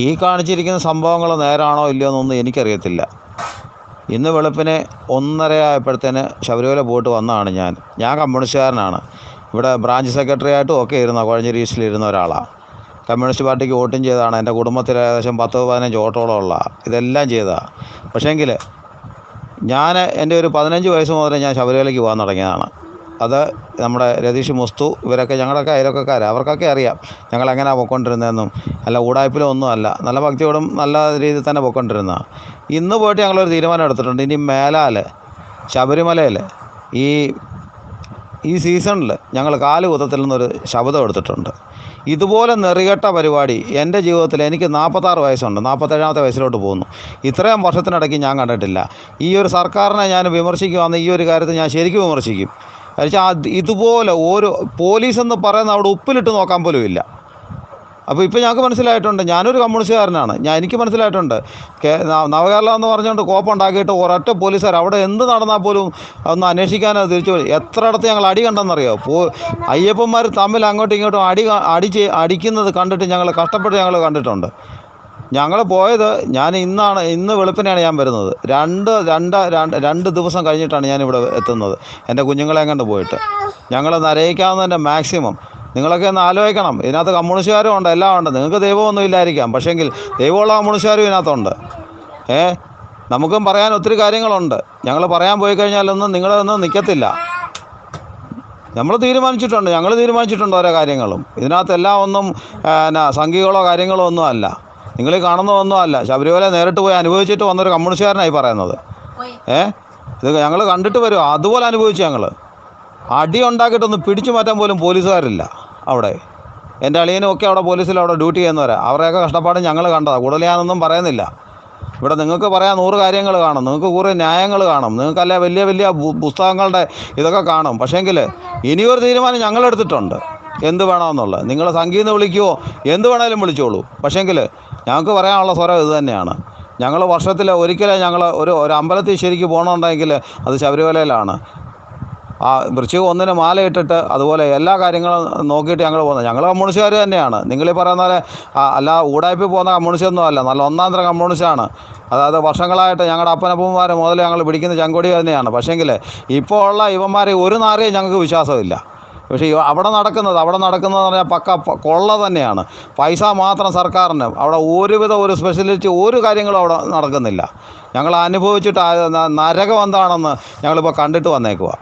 ഈ കാണിച്ചിരിക്കുന്ന സംഭവങ്ങൾ നേരാണോ ഇല്ലയോ എന്നൊന്നും എനിക്കറിയത്തില്ല. ഇന്ന് വെളുപ്പിന് ഒന്നര ആയപ്പോഴത്തേന് ശബരിമല പോയിട്ട് വന്നതാണ് ഞാൻ. ഞാൻ കമ്മ്യൂണിസ്റ്റുകാരനാണ്. ഇവിടെ ബ്രാഞ്ച് സെക്രട്ടറി ആയിട്ടും ഒക്കെ ഇരുന്ന ഈസ്റ്റിൽ ഇരുന്ന ഒരാളാണ് കമ്മ്യൂണിസ്റ്റ് പാർട്ടിക്ക് വോട്ടും ചെയ്തതാണ്. എന്റെ കുടുംബത്തിൽ ഏകദേശം പത്ത് പതിനഞ്ച് വോട്ടോളം ഉള്ള ഇതെല്ലാം ചെയ്തതാണ് പക്ഷേങ്കിൽ ഞാൻ എന്റെ ഒരു പതിനഞ്ച് വയസ്സ് മുതലേ ഞാൻ ശബരിമലയ്ക്ക് പോകാൻ തുടങ്ങിയതാണ്. അത് നമ്മുടെ രതീഷ് മുസ്തു ഇവരൊക്കെ ഞങ്ങളൊക്കെ അയലൊക്കെക്കാരാണ് അവർക്കൊക്കെ അറിയാം ഞങ്ങൾ എങ്ങനെയാണ് പൊയ്ക്കൊണ്ടിരുന്നതെന്നും. അല്ല ഊടായ്പിലും ഒന്നും അല്ല നല്ല ഭക്തിയോടും നല്ല രീതിയിൽ തന്നെ പൊയ്ക്കൊണ്ടിരുന്ന ഇന്ന് പോയിട്ട് ഞങ്ങളൊരു തീരുമാനം എടുത്തിട്ടുണ്ട്. ഇനി മേലാൽ ശബരിമലയിൽ ഈ ഈ സീസണിൽ ഞങ്ങൾ കാൽ കുത്തത്തിൽ നിന്നൊരു ശബ്ദം എടുത്തിട്ടുണ്ട്. ഇതുപോലെ നെറികെട്ട പരിപാടി എന്റെ ജീവിതത്തിൽ എനിക്ക് നാൽപ്പത്താറ് വയസ്സുണ്ട്. നാൽപ്പത്തേഴാമത്തെ വയസ്സിലോട്ട് പോകുന്നു. ഇത്രയും വർഷത്തിനിടയ്ക്ക് ഞാൻ കണ്ടിട്ടില്ല. ഈ ഒരു സർക്കാരിനെ ഞാൻ വിമർശിക്കുവാന്ന് ഈ ഒരു കാര്യത്തിൽ ഞാൻ ശരിക്കും വിമർശിക്കും. എന്നുവെച്ചാൽ ഇതുപോലെ ഓരോ പോലീസ് എന്ന് പറയുന്ന അവിടെ ഉപ്പിലിട്ട് നോക്കാൻ പോലും ഇല്ല. അപ്പോൾ ഇപ്പോൾ ഞങ്ങൾക്ക് മനസ്സിലായിട്ടുണ്ട്. ഞാനൊരു കമ്മ്യൂണിസ്റ്റുകാരനാണ്. ഞാൻ എനിക്ക് മനസ്സിലായിട്ടുണ്ട്. നവകേരളം എന്ന് പറഞ്ഞുകൊണ്ട് കോപ്പുണ്ടാക്കിയിട്ട് ഒരൊറ്റ പോലീസുകാർ അവിടെ എന്ത് നടന്നാൽ പോലും ഒന്ന് അന്വേഷിക്കാനോ തിരിച്ചു എത്ര എത്രയിടത്ത് ഞങ്ങൾ അടി കണ്ടെന്നറിയോ? പോ അയ്യപ്പന്മാർ തമ്മിൽ അങ്ങോട്ടും ഇങ്ങോട്ടും അടി അടിച്ച് അടിക്കുന്നത് കണ്ടിട്ട് ഞങ്ങൾ കഷ്ടപ്പെട്ട് ഞങ്ങൾ കണ്ടിട്ടുണ്ട്. ഞങ്ങൾ പോയത് ഞാൻ ഇന്നാണ് ഇന്ന് വെളുപ്പിനെയാണ് ഞാൻ വരുന്നത്. രണ്ട് രണ്ട് രണ്ട് ദിവസം കഴിഞ്ഞിട്ടാണ് ഞാൻ ഇവിടെ എത്തുന്നത്. എന്റെ കുഞ്ഞുങ്ങളെ കണ്ട് പോയിട്ട്. ഞങ്ങൾ നരയിക്കാവുന്നതിന്റെ മാക്സിമം. നിങ്ങളൊക്കെ ഒന്ന് ആലോചിക്കണം. ഇതിനകത്ത് കമ്മ്യൂണിസ്റ്റുകാരും ഉണ്ട് എല്ലാം ഉണ്ട്. നിങ്ങൾക്ക് ദൈവമൊന്നും ഇല്ലായിരിക്കാം. പക്ഷേങ്കിൽ ദൈവമുള്ള കമ്മ്യൂണിസ്റ്റുകാരും ഇതിനകത്തുണ്ട്. ഏ? നമുക്കും പറയാൻ ഒത്തിരി കാര്യങ്ങളുണ്ട്. ഞങ്ങൾ പറയാൻ പോയി കഴിഞ്ഞാലൊന്നും നിങ്ങളൊന്നും നിൽക്കത്തില്ല. നമ്മൾ തീരുമാനിച്ചിട്ടുണ്ട്. ഞങ്ങൾ തീരുമാനിച്ചിട്ടുണ്ട് ഓരോ കാര്യങ്ങളും. ഇതിനകത്തെല്ലാം ഒന്നും എന്നാ സംഖ്യകളോ കാര്യങ്ങളോ ഒന്നും അല്ല. നിങ്ങൾ കാണുന്ന കാണുന്നതൊന്നും അല്ല. ശബരിമല നേരിട്ട് പോയി അനുഭവിച്ചിട്ട് വന്നൊരു കമ്മ്യൂണിസ്റ്റുകാരനായി പറയുന്നത്. ഏ? ഇത് ഞങ്ങൾ കണ്ടിട്ട് വരും. അതുപോലെ അനുഭവിച്ചു ഞങ്ങൾ അടി ഉണ്ടാക്കിയിട്ടൊന്ന് പിടിച്ചു മാറ്റാൻ പോലും പോലീസുകാരില്ല അവിടെ. എന്റെ അളിയനും ഒക്കെ അവിടെ പോലീസിൽ അവിടെ ഡ്യൂട്ടി ചെയ്യുന്നവരാ. അവരെയൊക്കെ കഷ്ടപ്പാട് ഞങ്ങൾ കണ്ടതാണ് കൂടുതൽ ഞാനൊന്നും പറയുന്നില്ല. ഇവിടെ നിങ്ങൾക്ക് പറയാൻ നൂറ് കാര്യങ്ങൾ കാണും. നിങ്ങൾക്ക് കുറേ ന്യായങ്ങൾ കാണും. നിങ്ങൾക്കല്ല വലിയ വലിയ പുസ്തകങ്ങളുടെ ഇതൊക്കെ കാണും. പക്ഷേങ്കിൽ ഇനിയൊരു തീരുമാനം ഞങ്ങൾ എടുത്തിട്ടുണ്ട് എന്ത് വേണമെന്നുള്ളത്. നിങ്ങൾ സംഗീതം വിളിക്കുമോ എന്ത് വേണേലും വിളിച്ചോളൂ. പക്ഷേങ്കിൽ ഞങ്ങൾക്ക് പറയാനുള്ള സ്വരം ഇത് തന്നെയാണ്. ഞങ്ങൾ വർഷത്തിൽ ഒരിക്കലേ ഞങ്ങൾ ഒരു ഒരു അമ്പലത്തിൽ ശരിക്ക് പോകണമെന്നുണ്ടെങ്കിൽ അത് ശബരിമലയിലാണ്. ആ വൃശ്ചിക ഒന്നിന് മാല ഇട്ടിട്ട് അതുപോലെ എല്ലാ കാര്യങ്ങളും നോക്കിയിട്ട് ഞങ്ങൾ പോകുന്നത്. ഞങ്ങൾ കമ്മ്യൂണിസ്റ്റുകാർ തന്നെയാണ്. നിങ്ങൾ ഈ പറയുന്ന പോലെ അല്ല ഊടായ്പ പോകുന്ന കമ്മ്യൂണിസ്റ്റ് ഒന്നും അല്ല. നല്ല ഒന്നാം തരം കമ്മ്യൂണിസ്റ്റാണ്. അതായത് വർഷങ്ങളായിട്ട് ഞങ്ങളുടെ അപ്പനപ്പന്മാർ മുതൽ ഞങ്ങൾ പിടിക്കുന്ന ചങ്കൊടി തന്നെയാണ്. പക്ഷേങ്കിൽ ഇപ്പോൾ ഉള്ള ഇവന്മാരെ ഒരു നാരെയും ഞങ്ങൾക്ക് വിശ്വാസമില്ല. പക്ഷേ അവിടെ നടക്കുന്നത് അവിടെ നടക്കുന്നതെന്ന് പറഞ്ഞാൽ പക്ക കൊള്ള തന്നെയാണ്. പൈസ മാത്രം സർക്കാരിന്. അവിടെ ഒരുവിധ ഒരു സ്പെഷ്യലിറ്റി ഒരു കാര്യങ്ങളും അവിടെ നടക്കുന്നില്ല. ഞങ്ങൾ അനുഭവിച്ചിട്ട് നരകം എന്താണെന്ന് ഞങ്ങളിപ്പോൾ കണ്ടിട്ട് വന്നേക്കുക